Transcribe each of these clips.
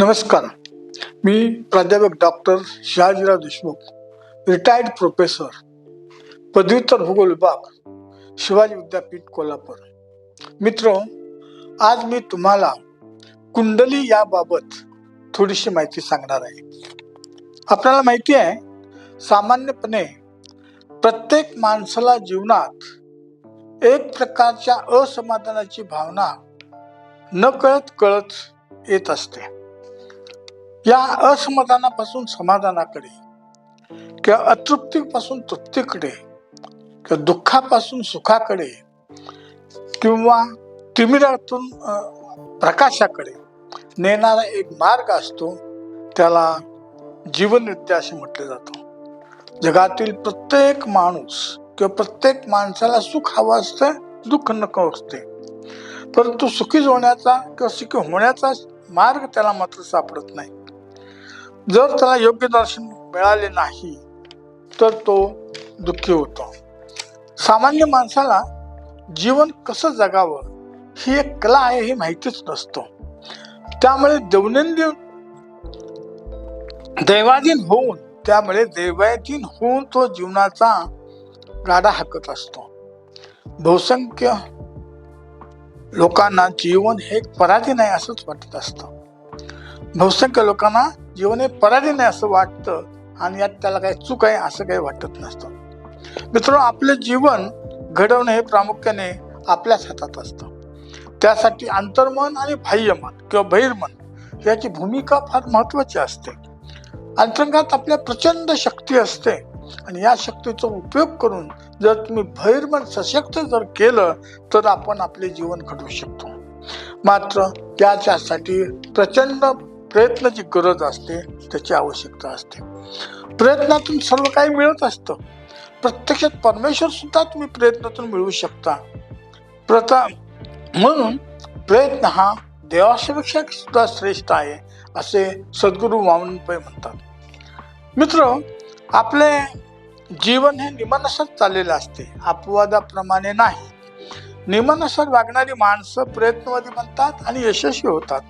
नमस्कार. मी प्राध्यापक doctor Shahajirao Deshmukh retired professor पदव्युत्तर भूगोल विभाग शिवाजी विद्यापीठ कोल्हापूर. मित्र आज मी तुम्हाला कुंडली याबाबत थोडीशी माहिती सांगणार आहे. आपल्याला माहिती आहे सामान्यपणे प्रत्येक माणसाला जीवनात एक प्रकारच्या असमाधानाची भावना न कळत कळत येत असते. या असमाधानापासून समाधानाकडे किंवा अतृप्तीपासून तृप्तीकडे किंवा दुःखापासून सुखाकडे किंवा तिमिरातून प्रकाशाकडे नेणारा एक मार्ग असतो त्याला जीवनविद्या असे म्हटले जातं. जगातील प्रत्येक माणूस किंवा प्रत्येक माणसाला सुख हवं असतं दुःख नको असते. परंतु सुखी होण्याचा किंवा सुखी होण्याचा मार्ग त्याला मात्र सापडत नाही. जर त्याला योग्य दर्शन मिळाले नाही तर तो दुःखी होतो. सामान्य माणसाला जीवन कसं जगावं ही एक कला आहे हे माहितीच नसतो. त्यामुळे दैनंदिन दैवाधीन होऊन त्यामुळे दैवाधीन होऊन तो जीवनाचा गाडा हाकत असतो. बहुसंख्य लोकांना जीवन हे एक पराधीन आहे असंच वाटत असतं. बहुसंख्य लोकांना जीवन हे पराधीन आहे असं वाटतं आणि यात त्याला काही चूक आहे असं काही वाटत नसतं. मित्रांनो आपले जीवन घडवणे हे प्रामुख्याने आपल्याच हातात असतं. त्यासाठी अंतर्मन आणि बाह्यमन किंवा बहिर्मन याची भूमिका फार महत्वाची असते. अंतरंगात आपल्या प्रचंड शक्ती असते आणि या शक्तीचा उपयोग करून जर तुम्ही बहिर्मन सशक्त जर केलं तर आपण आपले जीवन घडवू शकतो. मात्र त्याच्यासाठी प्रचंड प्रयत्नाची गरज असते त्याची आवश्यकता असते. प्रयत्नातून सर्व काही मिळत असतं. प्रत्यक्षात परमेश्वर सुद्धा तुम्ही प्रयत्नातून मिळवू शकता. प्रथा म्हणून प्रयत्न हा देवापेक्षा सुद्धा श्रेष्ठ आहे असे सद्गुरू वामनपै म्हणतात. मित्र आपले जीवन हे निमानुसार चाललेले असते अपवादाप्रमाणे नाही. निमानुसार वागणारी माणसं प्रयत्नवादी बनतात आणि यशस्वी होतात.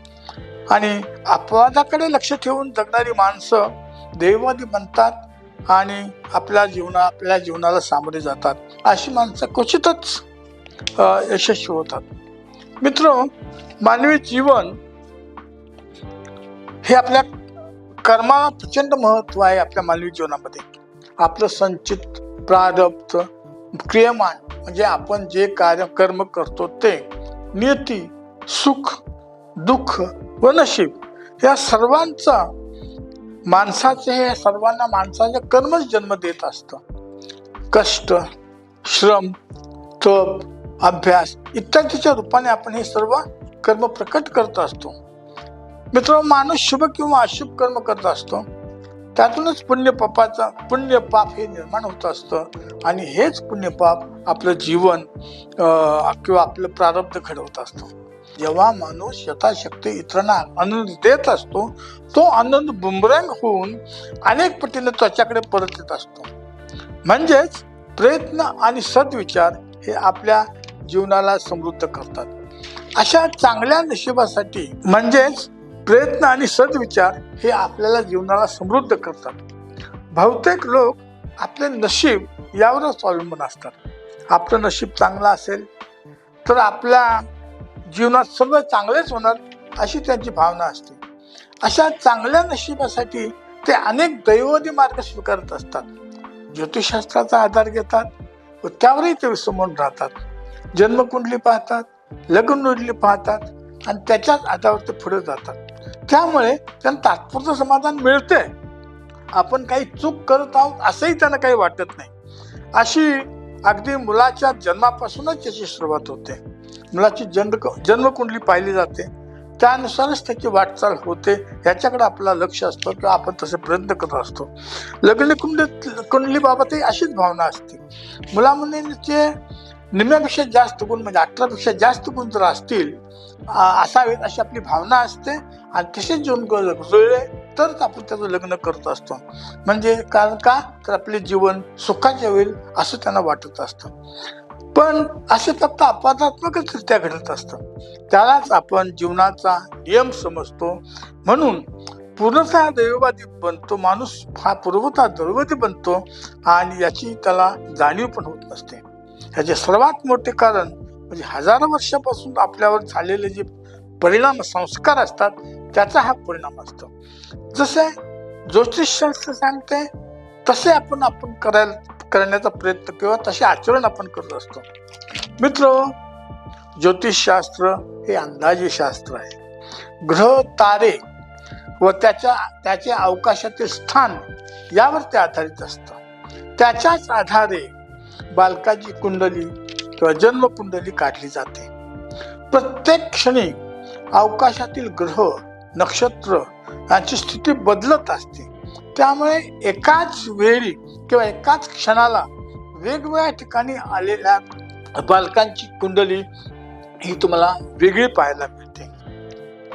आणि अपवादाकडे लक्ष ठेवून जगणारी माणसं देववादी बनतात आणि आपल्या जीवना आपल्या जीवनाला सामोरे जातात. अशी माणसं क्वचितच यशस्वी होतात. मित्र मानवी जीवन हे आपल्या कर्माला प्रचंड महत्त्व आहे आपल्या मानवी जीवनामध्ये. आपलं संचित प्रारब्ध क्रियमान म्हणजे आपण जे कार्य कर्म करतो ते नियती सुख दुःख व नशीब. या सर्वांचा माणसाचे हे सर्वांना माणसाचे कर्मच जन्म देत असतं. कष्ट श्रम तप अभ्यास इत्यादीच्या रूपाने आपण हे सर्व कर्म प्रकट करत असतो. मित्र माणूस शुभ किंवा अशुभ कर्म करत असतो. त्यातूनच पुण्यपापाचं पुण्यपाप हे निर्माण होत असतं. आणि हेच पुण्यपाप आपलं जीवन किंवा आपलं प्रारब्ध घडवत असतं. जेव्हा माणूस यथाशक्ती इतरांना आनंद देत असतो तो आनंद बुमरंग होऊन अनेक पटीने त्वचाकडे परत येत असतो. म्हणजेच प्रयत्न आणि सद्विचार हे आपल्या जीवनाला समृद्ध करतात. अशा चांगल्या नशिबासाठी म्हणजेच प्रयत्न आणि सद्विचार हे आपल्याला जीवनाला समृद्ध करतात. बहुतेक लोक आपले नशीब यावरच अवलंबून असतात. आपलं नशीब चांगलं असेल तर आपल्या जीवनात सर्व चांगलेच होणार अशी त्यांची भावना असते. अशा चांगल्या नशिबासाठी ते अनेक दैवदी मार्ग स्वीकारत असतात. ज्योतिषशास्त्राचा आधार घेतात व त्यावरही ते समोर राहतात. जन्मकुंडली पाहतात लग्नकुंडली पाहतात आणि त्याच्याच आधारावर ते पुढे जातात. त्यामुळे त्यांना तात्पुरतं समाधान मिळते आपण काही चूक करत आहोत असंही त्यांना काही वाटत नाही. अशी अगदी मुलाच्या जन्मापासूनच त्याची सुरुवात होते. मुलाची जन्म जन्मकुंडली पाहिली जाते. त्यानुसारच त्याची वाटचाल होते. ह्याच्याकडे आपला लक्ष असतं किंवा आपण तसे प्रयत्न करत असतो. लग्न कुंडलीत कुंडलीबाबतही अशीच भावना असते. मुलामुलींचे निम्म्यापेक्षा जास्त गुण म्हणजे अठरापेक्षा जास्त गुण जर असतील असावेत अशी आपली भावना असते. आणि तसेच जीवन जुळले तरच आपण त्याचं लग्न करत असतो. म्हणजे कारण का? तर आपले जीवन सुखाचे होईल असं त्यांना वाटत असतं. पण असे फक्त अपवादात्मकच घडत असतं त्यालाच आपण जीवनाचा नियम समजतो. म्हणून पूर्णतः दैववादी बनतो माणूस हा पूर्वतः दैववादी बनतो आणि याची त्याला जाणीव पण होत नसते. ह्याचे सर्वात मोठे कारण म्हणजे हजारो वर्षापासून आपल्यावर झालेले जे परिणाम संस्कार असतात त्याचा हा परिणाम असतो. जसे ज्योतिषशास्त्र सांगते तसे आपण आपण करायला करण्याचा प्रयत्न किंवा तसे आचरण आपण करत असतो. मित्र ज्योतिषशास्त्र हे अंदाजे शास्त्र आहे. ग्रह तारे व त्याच्या त्याचे अवकाशातील स्थान यावर ते आधारित असतं. त्याच्याच आधारे बालकाची कुंडली किंवा जन्मकुंडली काढली जाते. प्रत्येक क्षणी अवकाशातील ग्रह नक्षत्र यांची स्थिती बदलत असते. त्यामुळे एकाच वेळी किंवा एकाच क्षणाला वेगवेगळ्या ठिकाणी आलेल्या बालकांची कुंडली ही तुम्हाला वेगळी पाहायला मिळते.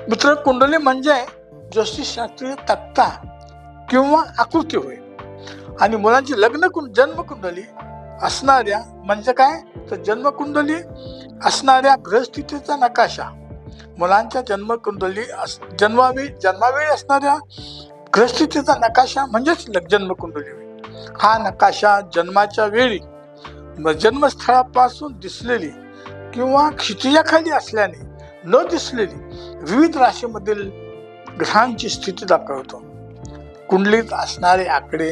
मित्र कुंडली म्हणजे ज्योतिषशास्त्रीय तक्ता किंवा आकृती होय. आणि मुलांची लग्न कुंड जन्मकुंडली असणाऱ्या म्हणजे काय? तर जन्मकुंडली असणाऱ्या ग्रहस्थितीचा नकाशा. मुलांच्या जन्मकुंडली अस जन्मावेळी जन्मावेळी असणाऱ्या ग्रहस्थितीचा नकाशा म्हणजेच जन्मकुंडली हा नकाशा जन्माच्या वेळी म्हणजे जन्मस्थळापासून दिसलेली किंवा क्षितिजाखाली असल्याने न दिसलेली विविध राशीमधील ग्रहांची स्थिती दाखवतो. कुंडलीत असणारे आकडे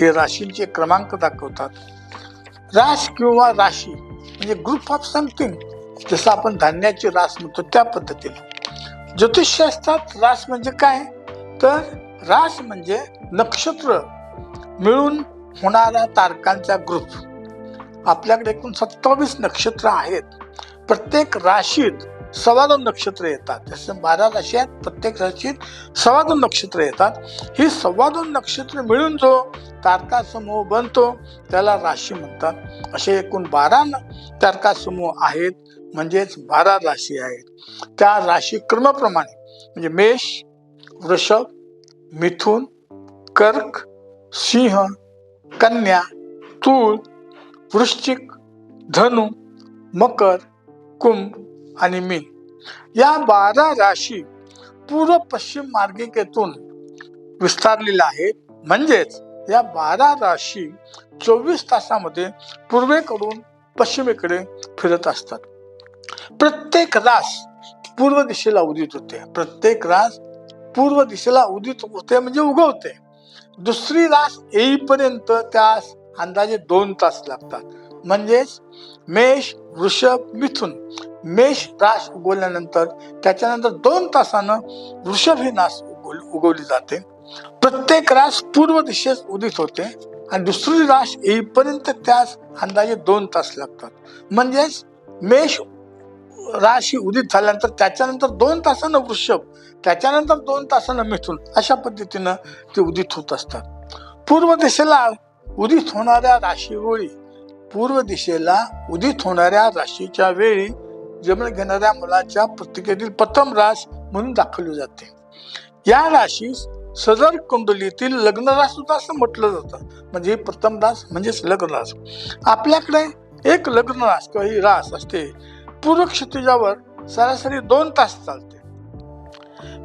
हे राशींचे क्रमांक दाखवतात. रास किंवा राशी म्हणजे ग्रुप ऑफ समथिंग जसं आपण धान्याची रास म्हणतो त्या पद्धतीने. ज्योतिषशास्त्रात रास म्हणजे काय? तर रास म्हणजे नक्षत्र मिळून होणारा तारकांचा ग्रुप. आपल्याकडे एकूण सत्तावीस नक्षत्र आहेत. प्रत्येक राशीत सव्वा दोन नक्षत्र येतात. जसं बारा राशी आहेत प्रत्येक राशीत सव्वा दोन नक्षत्र येतात. ही सव्वा दोन नक्षत्र मिळून जो तारका समूह बनतो त्याला राशी म्हणतात. असे एकूण बारा तारका समूह आहेत म्हणजेच बारा राशी आहेत. त्या राशी क्रमाप्रमाणे म्हणजे मेष वृषभ मिथुन कर्क सिंह कन्या तूळ वृश्चिक धनु मकर कुंभ आणि मीन. या बारा राशी पूर्व पश्चिम मार्गिकेतून विस्तारलेल्या आहेत. म्हणजेच या बारा राशी चोवीस तासामध्ये पूर्वेकडून पश्चिमेकडे फिरत असतात. प्रत्येक रास पूर्व दिशेला उदित होते. प्रत्येक रास पूर्व दिशेला उदित होते म्हणजे उगवते. दुसरी रास येईपर्यंत त्यास अंदाजे दोन तास लागतात. म्हणजेच मेष वृषभ मिथून. मेष रास उगवल्यानंतर त्याच्यानंतर दोन तासानं वृषभ ही नास उगवली जाते. प्रत्येक रास पूर्व दिशेस उदित होते आणि दुसरी रास येईपर्यंत त्यास अंदाजे दोन तास लागतात. म्हणजेच मेष राशी उदित झाल्यानंतर त्याच्यानंतर दोन तासानं वृषभ त्याच्यानंतर दोन तासानं मिथून अशा पद्धतीनं ते उदित होत असतात. पूर्व दिशेला उदित होणाऱ्या राशीवेळी पूर्व दिशेला उदित होणाऱ्या राशीच्या वेळी जन्म घेणाऱ्या मुलाच्या पत्रिकेतील प्रथम रास म्हणून दाखवली जाते. या राशीस सदर कुंडलीतील लग्न रास सुद्धा असं म्हटलं जातं. म्हणजे प्रथम रास म्हणजेच लग्न रास. आपल्याकडे एक लग्न रास किंवा ही रास असते पूर्व क्षितिजावर सरासरी दोन तास चालते.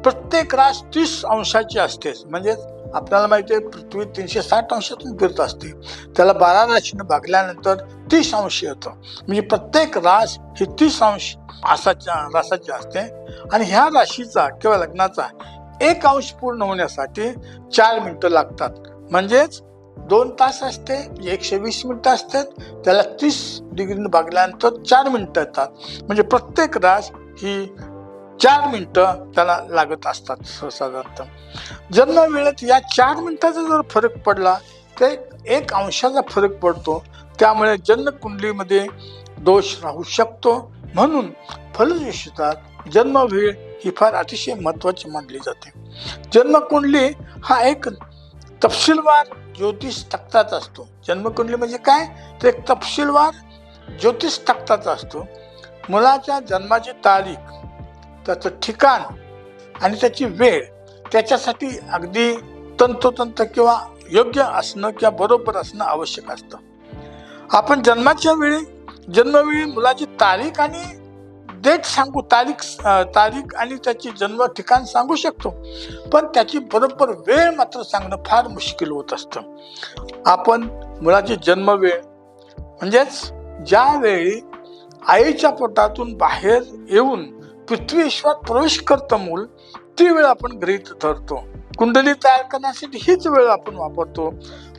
प्रत्येक रास तीस अंशाची असते. म्हणजे आपल्याला माहिती आहे पृथ्वी तीनशे साठ अंशातून फिरत असते. त्याला बारा राशीनं भागल्यानंतर तीस अंश येतं. म्हणजे प्रत्येक रास ही तीस अंश असाच्या रासाची असते. आणि ह्या राशीचा किंवा लग्नाचा एक अंश पूर्ण होण्यासाठी चार मिनटं लागतात. म्हणजेच दोन तास असते एकशे वीस मिनिटं असतात त्याला तीस डिग्रीनं भागल्यानंतर चार मिनटं येतात. म्हणजे प्रत्येक रास ही चार मिनटं त्याला लागत असतात साधारणतः जन्म वेळेत या चार मिनिटाचा जर फरक पडला तर एक अंशाचा फरक पडतो. त्यामुळे जन्मकुंडलीमध्ये दोष राहू शकतो. म्हणून फलदेशीतात जन्म वेळ ही फार अतिशय महत्वाची मानली जाते. जन्मकुंडली हा एक तपशीलवार ज्योतिष तक्ताच असतो. जन्मकुंडली म्हणजे काय? तर एक तपशीलवार ज्योतिष तक्ताचा असतो. मुलाच्या जन्माची तारीख त्याचं ठिकाण आणि त्याची वेळ त्याच्यासाठी अगदी तंतोतंत किंवा योग्य असणं किंवा बरोबर असणं आवश्यक असतं. आपण जन्माच्या वेळी जन्मवेळी मुलाची तारीख आणि डेट सांगू तारीख तारीख आणि त्याची जन्म ठिकाण सांगू शकतो. पण त्याची बरोबर वेळ मात्र सांगणं फार मुश्किल होत असतं. आपण मुलाची जन्मवेळ म्हणजेच ज्यावेळी आईच्या पोटातून बाहेर येऊन पृथ्वी विश्वात प्रवेश करतं मूल ती वेळ आपण गृहित धरतो. कुंडली तयार करण्यासाठी हीच वेळ आपण वापरतो.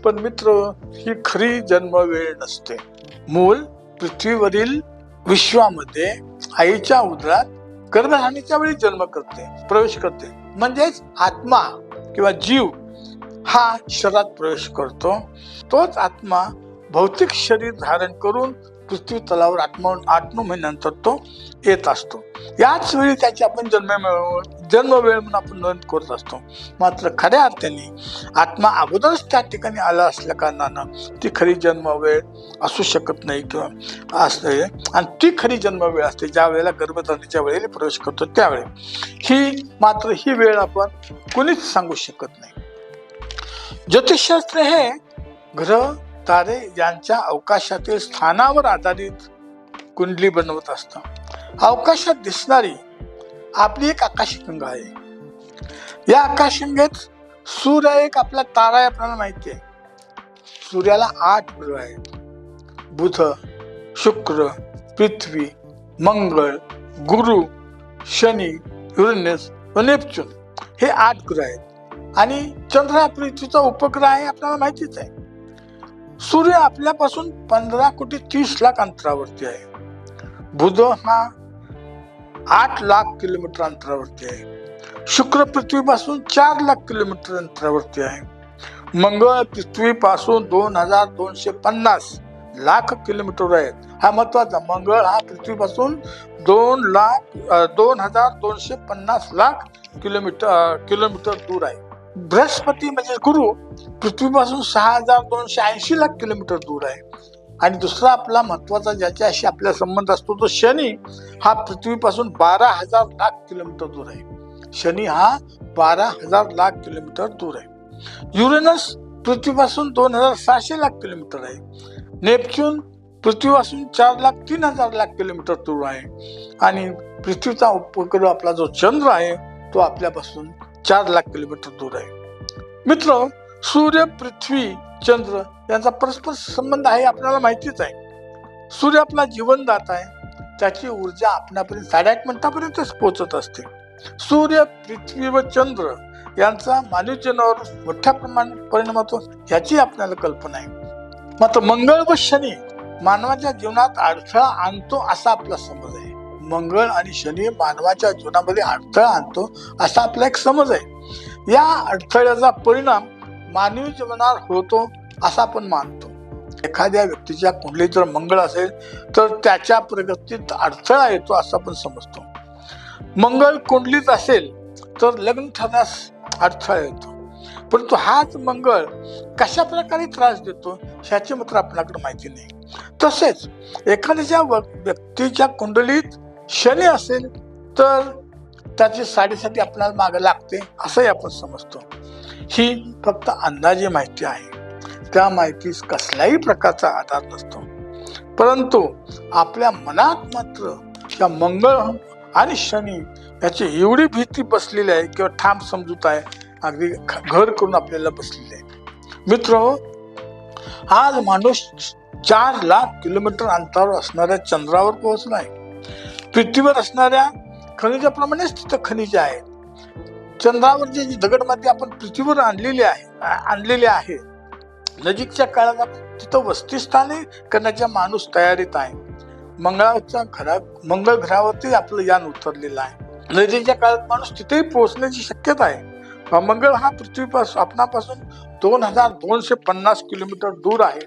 पण मित्र ही खरी जन्म वेळ नसते. मूल पृथ्वीवरील विश्वामध्ये आईच्या उदरात गर्भधारणेच्या वेळी जन्म करते प्रवेश करते. म्हणजेच आत्मा किंवा जीव हा शरीरात प्रवेश करतो. तोच आत्मा भौतिक शरीर धारण करून पृथ्वी तलावर आत्मा आठ नऊ महिन्यानंतर तो येत असतो. याच वेळी त्याची आपण जन्म जन्म वेळ म्हणून आपण नोंद करत असतो. मात्र खऱ्या अर्थाने आत्मा अगोदरच त्या ठिकाणी आला असल्या कारणानं ती खरी जन्म वेळ असू शकत नाही किंवा असते आणि ती खरी जन्म वेळ असते ज्या वेळेला गर्भधारणेच्या वेळेला प्रवेश करतो त्यावेळी. ही मात्र ही वेळ आपण कुणीच सांगू शकत नाही. ज्योतिषशास्त्र हे ग्रह तारे यांच्या अवकाशातील स्थानावर आधारित कुंडली बनवत असतं. अवकाशात दिसणारी आपली एक आकाशगंगा आहे. या आकाशगंगेत सूर्य एक आपला तारा आहे आपल्याला माहिती आहे. सूर्याला आठ ग्रह आहेत. बुध शुक्र पृथ्वी मंगळ गुरु शनी युरेनस व नेपच्यून हे आठ ग्रह आहेत. आणि चंद्र हा पृथ्वीचा उपग्रह आहे आपल्याला माहितीच आहे. सूर्य आपल्यापासून पंधरा कोटी तीस लाख अंतरावरती आहे. बुध हा आठ लाख किलोमीटर अंतरावरती आहे. शुक्र पृथ्वीपासून चार लाख किलोमीटर अंतरावरती आहे. मंगळ पृथ्वीपासून दोन हजार दोनशे पन्नास लाख किलोमीटर आहेत हा महत्त्वाचा मंगळ हा पृथ्वीपासून दोन लाख दोन हजार दोनशे पन्नास लाख किलोमीटर किलोमीटर दूर आहे. बृहस्पती म्हणजे गुरु पृथ्वीपासून सहा हजार दोनशे ऐंशी लाख किलोमीटर दूर आहे. आणि दुसरा आपला महत्त्वाचा ज्याच्याशी आपला संबंध असतो तो शनी हा पृथ्वीपासून बारा हजार लाख किलोमीटर दूर आहे. शनी हा बारा हजार लाख किलोमीटर दूर आहे. युरेनस पृथ्वीपासून दोन हजार सहाशे लाख किलोमीटर आहे. नेपच्यून पृथ्वीपासून चार लाख तीन हजार लाख किलोमीटर दूर आहे. आणि पृथ्वीचा उपग्रह आपला जो चंद्र आहे तो आपल्यापासून चार लाख किलोमीटर दूर आहे. मित्र सूर्य पृथ्वी चंद्र यांचा परस्पर संबंध आहे आपल्याला माहितीच आहे. सूर्य आपला जीवनदाता आहे. त्याची ऊर्जा आपणापर्यंत साडेआठ मिनिटापर्यंतच पोहोचत असते. सूर्य पृथ्वी व चंद्र यांचा मानवी जीवनावर मोठ्या प्रमाणात परिणाम होतो याची आपल्याला कल्पना आहे. मात्र मंगळ व शनी मानवाच्या जीवनात अडथळा आणतो असा आपला समज आहे. मंगळ आणि शनी मानवाच्या जीवनामध्ये अडथळा आणतो असा आपला एक समज आहे. या अडथळ्याचा परिणाम मानवी जीवनावर होतो असा आपण मानतो. एखाद्या व्यक्तीच्या कुंडलीत जर मंगळ असेल तर त्याच्या प्रगतीत अडथळा येतो असं आपण समजतो. मंगळ कुंडलीत असेल तर लग्न ठरण्यास अडथळा येतो. परंतु हाच मंगळ कशा प्रकारे त्रास देतो ह्याची मात्र आपल्याकडे माहिती नाही. तसेच एखाद्याच्या व- व्यक्तीच्या कुंडलीत शनी असेल तर त्याची साडेसाठी आपल्याला मागं लागते असंही आपण समजतो. ही फक्त अंदाजे माहिती आहे. त्या माहितीस कसल्याही प्रकारचा आधार नसतो. परंतु आपल्या मनात मात्र त्या मंगळ आणि शनी याची एवढी भीती बसलेली आहे किंवा ठाम समजूत आहे अगदी घर करून आपल्याला बसलेली आहे. मित्र आज माणूस चार लाख किलोमीटर अंतरावर असणाऱ्या चंद्रावर पोहोचला आहे पृथ्वीवर असणाऱ्या खनिजाप्रमाणेच तिथं खनिज आहेत. चंद्रावर जे दगडमाती आपण पृथ्वीवर आणलेली आहे आणलेले आणलेली आहे नजीकच्या काळात आपण तिथं वस्तीस्थाने करण्याच्या माणूस तयारीत आहे. मंगळाच्या घरा मंगळ ग्रहावरती आपलं यान उतरलेलं आहे. नजीकच्या काळात माणूस तिथेही पोहोचण्याची शक्यता आहे. मंगळ हा पृथ्वीपासून आपणापासून दोन हजार दोनशे पन्नास किलोमीटर दूर आहे.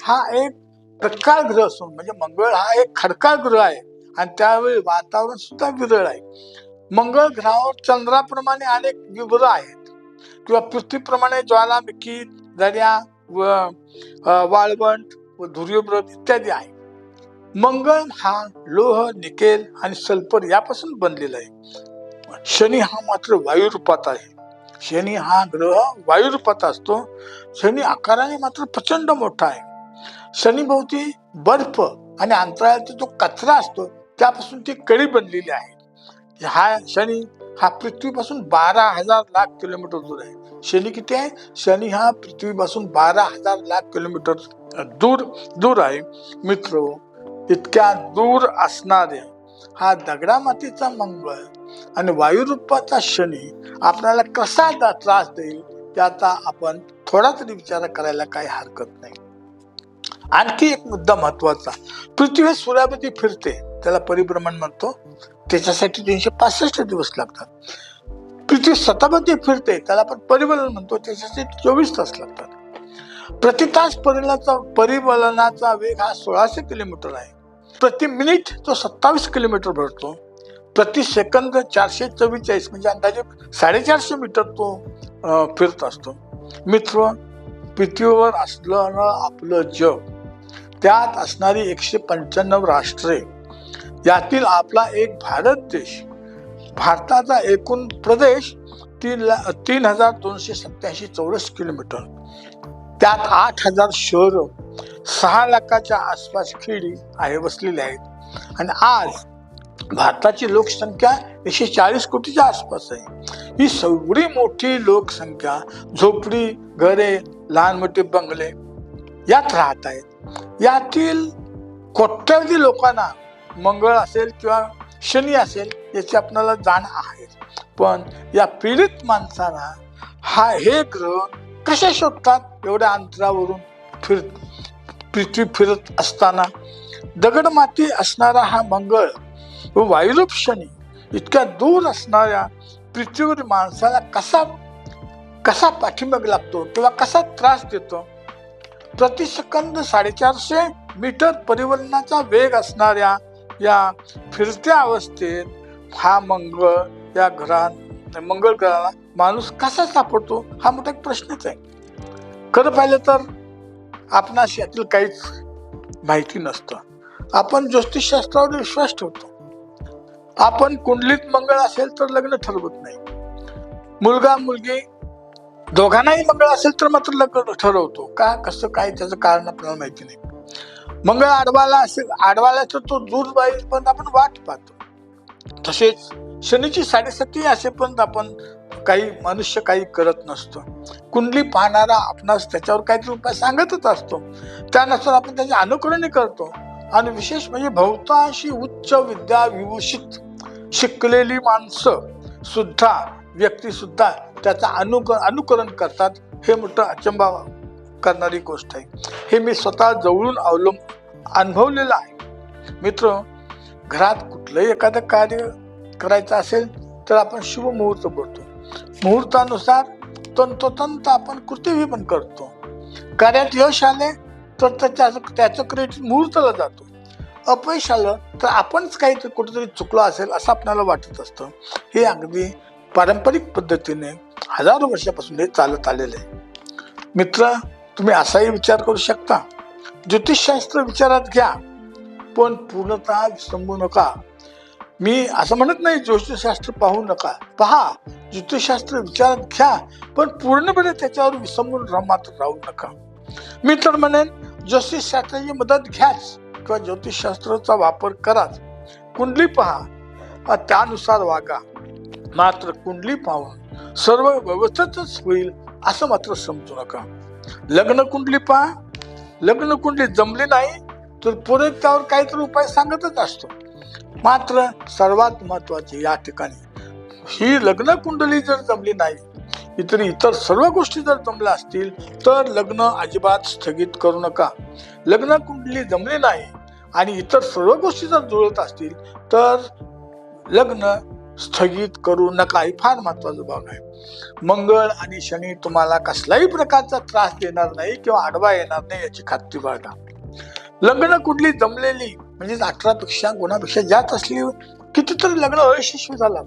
हा एक तत्काळ ग्रह असून म्हणजे मंगळ हा एक खडकाळ ग्रह आहे. आणि त्यावेळी वातावरण सुद्धा विरळ आहे. मंगळ ग्रहावर चंद्राप्रमाणे अनेक विवर आहेत. किंवा पृथ्वीप्रमाणे ज्वालामुखी दर्या व वाळवंट व धुर्यव्रत इत्यादी आहे. मंगळ हा लोह निकेल आणि सल्फर यापासून बनलेला आहे. शनी हा मात्र वायू रूपात आहे. शनी हा ग्रह वायू रूपात असतो. शनी आकाराने मात्र प्रचंड मोठा आहे. शनीभोवती बर्फ आणि अंतराळाचा जो कचरा असतो त्यापासून ती कळी बनलेली आहे हा शनी हा पृथ्वीपासून बारा हजार लाख किलोमीटर दूर आहे. शनी किती आहे? शनी हा पृथ्वीपासून बारा हजार लाख किलोमीटर दूर दूर आहे. मित्र इतक्या दूर असणाऱ्या हा दगडा मातीचा मंगळ आणि वायुरूपाचा शनी आपल्याला कसा त्रास देईल त्याचा आपण थोडा तरी विचार करायला काही हरकत नाही. आणखी एक मुद्दा महत्त्वाचा पृथ्वी हे फिरते. त्याला परिभ्रमण म्हणतो. त्याच्यासाठी तीनशे पासष्ट दिवस लागतात. पृथ्वी स्वतःभोवती फिरते त्याला आपण परिवलन म्हणतो. त्याच्यासाठी चोवीस तास लागतात. प्रति तास परिवलनाचा परिवलनाचा वेग हा सोळाशे किलोमीटर आहे. प्रति मिनिट तो सत्तावीस किलोमीटर भरतो. प्रति सेकंद चारशे चव्वेचाळीस म्हणजे अंदाजे साडेचारशे मीटर तो फिरत असतो. मित्र पृथ्वीवर असलं आपलं जग त्यात असणारी एकशे पंच्याण्णव राष्ट्रे यातील आपला एक भारत देश भारताचा एकूण प्रदेश तीन ला तीन हजार दोनशे सत्याऐंशी चौरस किलोमीटर. त्यात आठ हजार शहर सहा लाखाच्या आसपास खेडी आहे वसलेली आहेत. आणि आज भारताची लोकसंख्या एकशे चाळीस कोटीच्या आसपास आहे. ही सगळी मोठी लोकसंख्या झोपडी घरे लहान मोठे बंगले यात राहत आहेत. यातील कोट्यावधी लोकांना मंगळ असेल किंवा शनी असेल याची आपल्याला जाण आहे. पण या पीडित माणसाला हा हे ग्रह कसे शोधतात? एवढ्या अंतरावरून फिर पृथ्वी फिरत असताना. दगडमाती असणारा हा मंगळ व वायुरूप शनी इतक्या दूर असणाऱ्या पृथ्वीवर माणसाला कसा कसा पाठिंबा लागतो किंवा कसा त्रास देतो? प्रतिसेकंद साडेचारशे मीटर परिवहनाचा वेग असणाऱ्या या फिरत्या अवस्थेत हा मंगळ या घरात मंगळ ग्रहाला माणूस कसा सापडतो हा मोठा एक प्रश्नच आहे. खरं पाहिलं तर आपणास यातील काहीच माहिती नसतं. आपण ज्योतिषशास्त्रावर विश्वास ठेवतो. आपण कुंडलीत मंगळ असेल तर लग्न ठरवत नाही. मुलगा मुलगी दोघांनाही मंगळ असेल तर मात्र लग्न ठरवतो. का कसं काय त्याचं कारण आपल्याला माहिती नाही. मंगळ आडवाला असेल आडवाल्याचं तो दूर पण आपण वाट पाहतो. तसेच शनीची साडेसाती असेपर्यंत आपण काही मनुष्य काही करत नसतो. कुंडली पाहणारा आपणास त्याच्यावर काहीतरी उपाय सांगतच असतो. त्यानुसार आपण त्याचे अनुकरणही करतो. आणि विशेष म्हणजे बहुतांशी उच्च विद्या विभूषित शिकलेली माणसं सुद्धा व्यक्ती सुद्धा त्याचा अनुक अनुकरण करतात. हे मोठं अचंबा करणारी गोष्ट आहे. हे मी स्वतः जवळून अवलंब अनुभवलेलं आहे. मित्र घरात कुठलंही एखादं कार्य करायचं असेल तर आपण शुभ मुहूर्त बोलतो. मुहूर्तानुसार तंतोतंत आपण कृतीही पण करतो. कार्यात यश आले तर त्याचं त्याचं क्रेडिट मुहूर्ताला जातो. अपयश आलं तर आपणच काहीतरी कुठेतरी चुकलो असेल असं आपल्याला वाटत असतं. हे अगदी पारंपरिक पद्धतीने हजारो वर्षापासून हे चालत आलेलं आहे. मित्र तुम्ही असाही विचार करू शकता. ज्योतिषशास्त्र विचारात घ्या. पण पूर्णतः विसंबू नका. मी असं म्हणत नाही ज्योतिषशास्त्र पाहू नका. पहा ज्योतिषशास्त्र विचारात घ्या पण पूर्णपणे त्याच्यावर विसंबून मात्र राहू नका. मी तर म्हणेन ज्योतिषशास्त्राची मदत घ्याच किंवा ज्योतिषशास्त्राचा वापर कराच. कुंडली पहा. त्यानुसार वागा. मात्र कुंडली पाहून सर्व व्यवस्थितच होईल असं मात्र समजू नका. लग्न कुंडली पहा. लग्न कुंडली जमली नाही तर पुढे त्यावर काहीतरी उपाय सांगतच असतो. मात्र सर्वात महत्त्वाचे या ठिकाणी ही लग्न कुंडली जर जमली नाही इतर इतर सर्व गोष्टी जर जमल्या असतील तर लग्न अजिबात स्थगित करू नका. लग्न कुंडली जमली नाही आणि इतर सर्व गोष्टी जर जुळत असतील तर लग्न स्थगित करू नका ही फार महत्त्वाचा भाग आहे. मंगळ आणि शनी तुम्हाला कसल्याही प्रकारचा त्रास देणार नाही किंवा आडवा येणार नाही याची खात्री बाळगा. लग्न कुठली जमलेली म्हणजे अठरा पेक्षा गुणापेक्षा जास्त असली कितीतरी लग्न अयशस्वी झाला.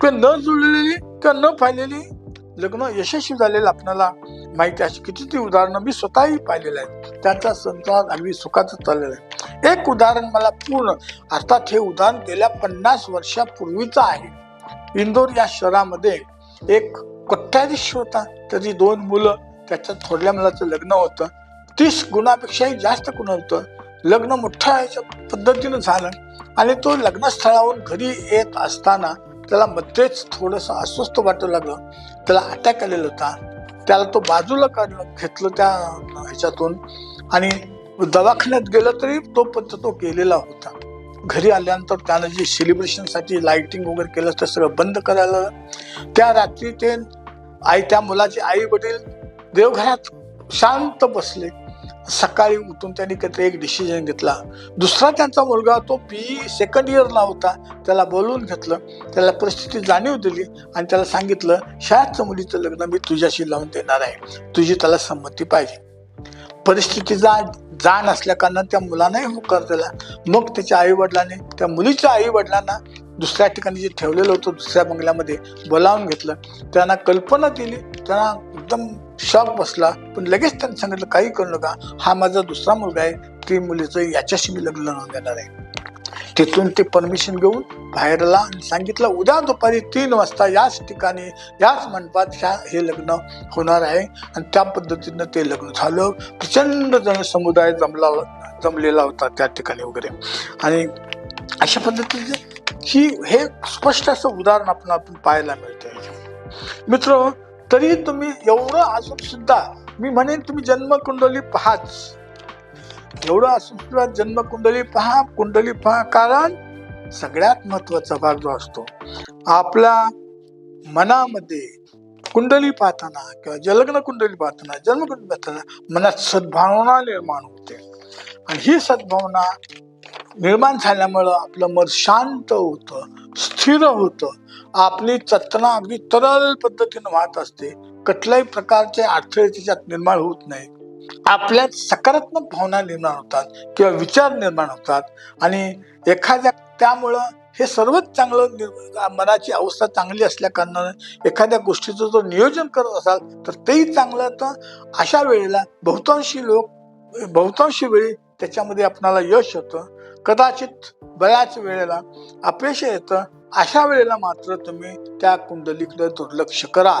किंवा न जुळलेली किंवा न पाहिलेली लग्न यशस्वी झालेलं आपल्याला माहिती अशी कितीतरी उदाहरणं मी स्वतःही पाहिलेलं आहे त्यांचा संसार अगदी सुखाचं चाललेला आहे. एक उदाहरण मला पूर्ण अर्थात हे उदाहरण गेल्या पन्नास वर्षापूर्वीचं आहे. इंदोर या शहरामध्ये एक कोट्याधीश होता त्याची दोन मुलं त्याच्या थोडल्या मुलाचं लग्न होतं. तीस गुणापेक्षाही जास्त गुण होतं? लग्न मोठ्या पद्धतीनं झालं आणि तो लग्नस्थळावरून घरी येत असताना त्याला मध्येच थोडंसं अस्वस्थ वाटू लागलं. त्याला अटॅक आलेला होता. त्याला तो बाजूला काढलं घेतलं त्या ह्याच्यातून? आणि दवाखान्यात गेलं तरी तो पण तो गेलेला होता. घरी आल्यानंतर त्यानं जे सेलिब्रेशनसाठी लाईटिंग वगैरे केलं ते सगळं बंद करायला त्या रात्री ते आई त्या मुलाचे आई वडील देवघरात शांत बसले. सकाळी उठून त्यांनी काहीतरी एक डिसिजन घेतला. दुसरा त्यांचा मुलगा तो पी सेकंड इयरला होता. त्याला बोलवून घेतलं. त्याला परिस्थिती जाणीव दिली आणि त्याला सांगितलं शाळेचं मुलीचं लग्न मी तुझ्याशी लावून देणार आहे. तुझी त्याला संमती पाहिजे. परिस्थितीचा जाण असल्या त्या मुलांनाही होकार दिला. मग त्याच्या आईवडिलांनी त्या मुलीच्या आईवडिलांना दुसऱ्या ठिकाणी जे ठेवलेलं होतं दुसऱ्या बंगल्यामध्ये बोलावून घेतलं. त्यांना कल्पना दिली. त्यांना एकदम शॉक बसला. पण लगेच त्यांनी सांगितलं काही करू नका. हा माझा दुसरा मुलगा आहे. ती मुलीचं याच्याशी मी लग्न लावून देणार आहे. तिथून ते परमिशन घेऊन बाहेर आला आणि सांगितलं उद्या दुपारी तीन वाजता याच ठिकाणी याच मंडपात ह्या हे लग्न होणार आहे. आणि त्या पद्धतीनं ते लग्न झालं. प्रचंड जण समुदाय जमला जमलेला होता त्या ठिकाणी वगैरे. आणि अशा पद्धतीने ही हे स्पष्ट असं उदाहरण आपण आपण पाहायला मिळतं मित्र तरी तुम्ही एवढं असून सुद्धा मी म्हणेन तुम्ही जन्मकुंडली पहाच. एवढं असून सुद्धा जन्मकुंडली पहा कुंडली पहा कारण सगळ्यात महत्त्वाचा भाग जो असतो आपल्या मनामध्ये कुंडली पाहताना किंवा जलग्न कुंडली पाहताना जन्मकुंडली पाहताना मनात सद्भावना निर्माण होते. आणि ही सद्भावना निर्माण झाल्यामुळं आपलं मन शांत होतं. स्थिर होतं. आपली चतना अगदी तरल पद्धतीनं वाहत असते. कुठल्याही प्रकारचे अडथळे त्याच्यात निर्माण होत नाही आपल्यात सकारात्मक भावना निर्माण होतात किंवा विचार निर्माण होतात. आणि एखाद्या त्यामुळं हे सर्वच चांगलं मनाची अवस्था चांगली असल्या कारणानं एखाद्या गोष्टीचं जर नियोजन करत असाल तर तेही चांगलं. तर अशा वेळेला बहुतांशी लोक बहुतांशी वेळी त्याच्यामध्ये आपणाला यश होतं कदाचित बऱ्याच वेळेला अपयश येतं अशा वेळेला मात्र तुम्ही त्या कुंडलीकडे दुर्लक्ष करा.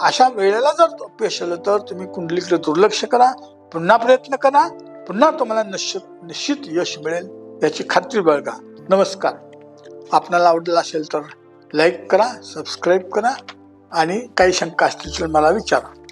अशा वेळेला जर अपयश आलं तर तुम्ही कुंडलीकडे दुर्लक्ष करा पुन्हा प्रयत्न करा पुन्हा तुम्हाला निश्चित निश्चित यश मिळेल याची खात्री बाळगा. नमस्कार. आपणाला आवडलं असेल तर लाईक करा सबस्क्राईब करा आणि काही शंका असतील तर मला विचारा.